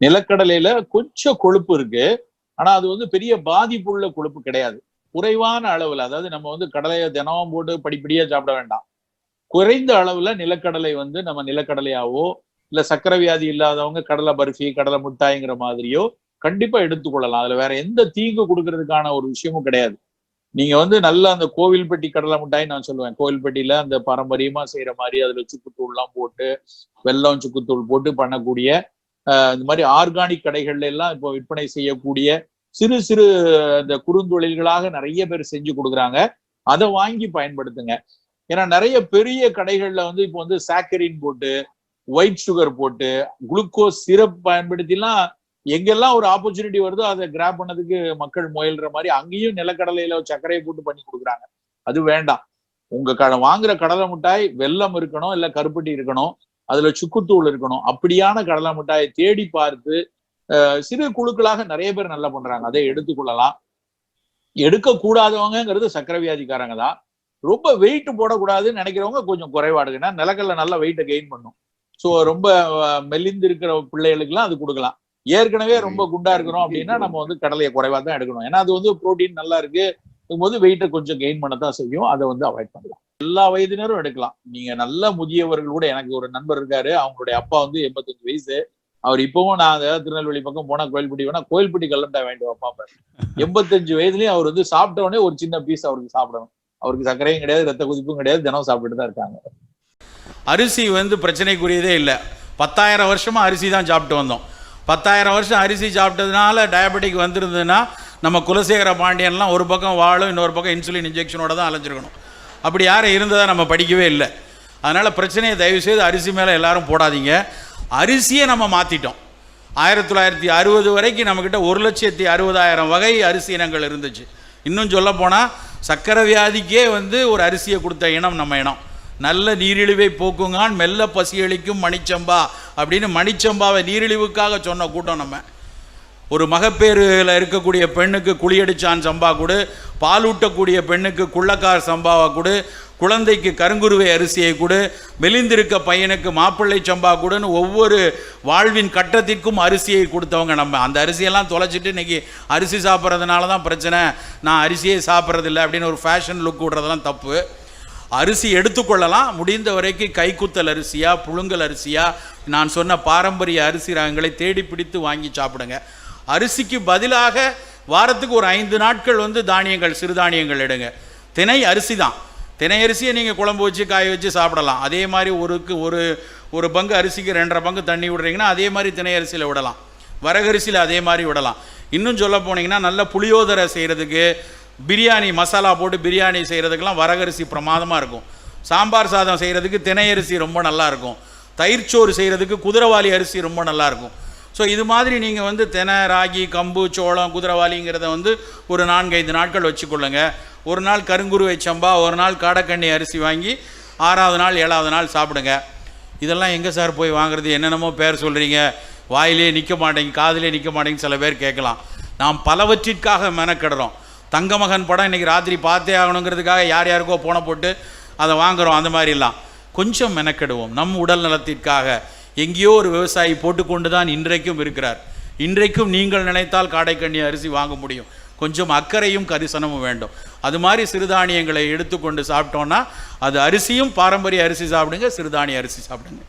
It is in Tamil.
நிலக்கடலையில கொஞ்சம் கொழுப்பு இருக்கு. ஆனா அது வந்து பெரிய பாதிப்புள்ள கொழுப்பு கிடையாது. குறைவான அளவுல அதாவது நம்ம வந்து கடலையை தினமும் போட்டு படிப்படியா சாப்பிட வேண்டாம். குறைந்த அளவுல நிலக்கடலை வந்து நம்ம நிலக்கடலையாவோ இல்ல சக்கரை வியாதி இல்லாதவங்க கடலை பர்ஃபி கடலை முட்டாய்ங்கிற மாதிரியோ கண்டிப்பா எடுத்துக்கொள்ளலாம். அதுல வேற எந்த தீங்கு கொடுக்கறதுக்கான ஒரு விஷயமும் கிடையாது. நீங்க வந்து நல்ல அந்த கோவில்பட்டி கடலை மிட்டாய் நான் சொல்லுவேன். கோவில்பட்டியில அந்த பாரம்பரியமா செய்யற மாதிரி அதுல சுக்குத்தூள் எல்லாம் போட்டு வெள்ளம் சுக்குத்தூள் போட்டு பண்ணக்கூடிய இந்த மாதிரி ஆர்கானிக் கடைகள்ல எல்லாம் இப்போ விற்பனை செய்யக்கூடிய சிறு சிறு இந்த குறுந்தொழில்களாக நிறைய பேர் செஞ்சு கொடுக்குறாங்க. அதை வாங்கி பயன்படுத்துங்க. ஏன்னா நிறைய பெரிய கடைகள்ல வந்து இப்போ வந்து சாக்கரின் போட்டு ஒயிட் சுகர் போட்டு குளுக்கோஸ் சிரப் பயன்படுத்திலாம் எங்கெல்லாம் ஒரு ஆப்பர்ச்சுனிட்டி வருதோ அதை கிராப் பண்ணதுக்கு மக்கள் முயல்ற மாதிரி அங்கேயும் நிலக்கடலையில சர்க்கரையை போட்டு பண்ணி கொடுக்குறாங்க. அது வேண்டாம். உங்க கடை வாங்குற கடலை மிட்டாய் வெல்லம் இருக்கணும் இல்ல கருப்பட்டி இருக்கணும். அதுல சுக்குத்தூள் இருக்கணும். அப்படியான கடலை மிட்டாயை தேடி பார்த்து சிறு குழுக்களாக நிறைய பேர் நல்லா பண்றாங்க. அதை எடுத்துக்கொள்ளலாம் எடுக்க கூடாதவங்கிறது சக்கரை வியாதிக்காரங்க தான். ரொம்ப வெயிட் போடக்கூடாதுன்னு நினைக்கிறவங்க கொஞ்சம் குறைபாடு ஏன்னா நிலக்கல்ல நல்லா வெயிட்டை கெயின் பண்ணும். ஸோ ரொம்ப மெலிந்து இருக்கிற பிள்ளைகளுக்குலாம் அது கொடுக்கலாம். ஏற்கனவே ரொம்ப குண்டா இருக்கிறோம் அப்படின்னா நம்ம வந்து கடலையை குறைவா தான் எடுக்கணும். ஏன்னா அது வந்து புரோட்டீன் நல்லா இருக்கு. போது வெயிட்டை கொஞ்சம் கெயின் பண்ணத்தான் செய்யும். அதை வந்து அவாய்ட் பண்ணலாம். எல்லா வயதினரும் எடுக்கலாம். நீங்க நல்ல முதியவர்கள் கூட எனக்கு ஒரு நண்பர் இருக்காரு. அவங்களுடைய அப்பா வந்து எண்பத்தஞ்சு வயசு. அவர் இப்பவும் நான் திருநெல்வேலி பக்கம் போனா கோயில்பட்டி வேணா கோயில்பட்டி கல்லண்டா வேண்டுவா பாப்பேன் எண்பத்தஞ்சு வயதுலயும் அவர் வந்து சாப்பிட்ட உடனே ஒரு சின்ன பீஸ் அவருக்கு சாப்பிடணும். அவருக்கு சர்க்கரையும் கிடையாது ரத்த குதிப்பும் கிடையாது தினம் சாப்பிட்டுட்டு தான் இருக்காங்க. அரிசி வந்து பிரச்சனைக்குரியதே இல்லை. பத்தாயிரம் வருஷமா அரிசி தான் சாப்பிட்டு வந்தோம். பத்தாயிரம் வருஷம் அரிசி சாப்பிட்டதுனால டயபெட்டிக் வந்திருந்ததுன்னா நம்ம குலசேகர பாண்டியன்லாம் ஒரு பக்கம் வாழும் இன்னொரு பக்கம் இன்சுலின் இன்ஜெக்ஷனோட தான் அலைஞ்சிருக்கணும். அப்படி யாரும் இருந்ததாக நம்ம படிக்கவே இல்லை. அதனால் பிரச்சனையை தயவுசெய்து அரிசி மேலே எல்லாரும் போடாதீங்க. அரிசியை நம்ம மாற்றிட்டோம் ஆயிரத்தி தொள்ளாயிரத்தி அறுபது வரைக்கும் நம்மக்கிட்ட ஒரு லட்சத்தி அறுபதாயிரம் வகை அரிசி இனங்கள் இருந்துச்சு. இன்னும் சொல்ல போனால் சக்கரை வியாதிக்கே வந்து ஒரு அரிசியை கொடுத்த இனம் நம்ம இனம். நல்ல நீரிழிவை போக்குங்கான் மெல்ல பசியளிக்கும் மணிச்சம்பா அப்படின்னு மணிச்சம்பாவை நீரிழிவுக்காக சொன்ன கூட்டம் நம்ம. ஒரு மகப்பேறுல இருக்கக்கூடிய பெண்ணுக்கு குளியடிச்சான் சம்பா கொடு பாலூட்டக்கூடிய பெண்ணுக்கு குள்ளக்கார் சம்பாவை கொடு குழந்தைக்கு கருங்குருவை அரிசியை கொடு மெலிந்திருக்க பையனுக்கு மாப்பிள்ளை சம்பா கொடுன்னு ஒவ்வொரு வாழ்வின் கட்டத்திற்கும் அரிசியை கொடுத்தவங்க நம்ம. அந்த அரிசியெல்லாம் தொலைச்சிட்டு இன்னைக்கு அரிசி சாப்பிட்றதுனால தான் பிரச்சனை. நான் அரிசியே சாப்பிட்றதில்ல அப்படின்னு ஒரு ஃபேஷன் லுக் விடுறதெல்லாம் தப்பு. அரிசி எடுத்துக்கொள்ளலாம். முடிந்த வரைக்கும் கைக்குத்தல் அரிசியாக புழுங்கல் அரிசியாக நான் சொன்ன பாரம்பரிய அரிசி ரகங்களை தேடி பிடித்து வாங்கி சாப்பிடுங்க. அரிசிக்கு பதிலாக வாரத்துக்கு ஒரு ஐந்து நாட்கள் வந்து தானியங்கள் சிறுதானியங்கள் எடுங்க. தினை அரிசி தான். தினை அரிசியை நீங்கள் குழம்பு வச்சு காய வச்சு சாப்பிடலாம். அதே மாதிரி ஒருக்கு ஒரு ஒரு பங்கு அரிசிக்கு ரெண்டரை பங்கு தண்ணி விடுறீங்கன்னா அதே மாதிரி தினை அரிசியில் விடலாம். வரகரிசியில் அதே மாதிரி விடலாம். இன்னும் சொல்ல போனீங்கன்னா நல்ல புளியோதரை செய்கிறதுக்கு பிரியாணி மசாலா போட்டு பிரியாணி செய்கிறதுக்கெல்லாம் வரகரிசி பிரமாதமாக இருக்கும். சாம்பார் சாதம் செய்கிறதுக்கு தினை அரிசி ரொம்ப நல்லாயிருக்கும் தயிர்ச்சோறு செய்கிறதுக்கு குதிரவாளி அரிசி ரொம்ப நல்லாயிருக்கும் ஸோ இது மாதிரி நீங்கள் வந்து தென ராகி கம்பு சோளம் குதிரவாளிங்கிறத வந்து ஒரு நான்கைந்து நாட்கள் வச்சுக்கொள்ளுங்க. ஒரு நாள் கருங்குருவை சம்பா ஒரு நாள் காடக்கண்ணி அரிசி வாங்கி ஆறாவது நாள் ஏழாவது நாள் சாப்பிடுங்க. இதெல்லாம் எங்கே சார் போய் வாங்குறது? என்னென்னமோ பேர் சொல்கிறீங்க வாயிலே நிற்க மாட்டேங்க காதிலே நிற்க மாட்டேங்க சில பேர் கேட்கலாம். நாம் பலவற்றிற்காக மெனக்கிடுறோம். தங்கமகன் படம் இன்றைக்கி ராத்திரி பார்த்தே ஆகணுங்கிறதுக்காக யார் யாருக்கோ போன போட்டு அதை வாங்குறோம் அந்த மாதிரிலாம். கொஞ்சம் மெனக்கெடுவோம். நம் உடல் நலத்திற்காக. எங்கேயோ ஒரு விவசாயி போட்டுக்கொண்டு தான் இன்றைக்கும் இருக்கிறார். இன்றைக்கும் நீங்கள் நினைத்தால் காடைக்கண்ணி அரிசி வாங்க முடியும். கொஞ்சம் அக்கறையும் கரிசனமும் வேண்டும். அது மாதிரி சிறுதானியங்களை எடுத்துக்கொண்டு சாப்பிட்டோன்னா அது அரிசியும் பாரம்பரிய அரிசி சாப்பிடுங்க சிறுதானிய அரிசி சாப்பிடுங்க.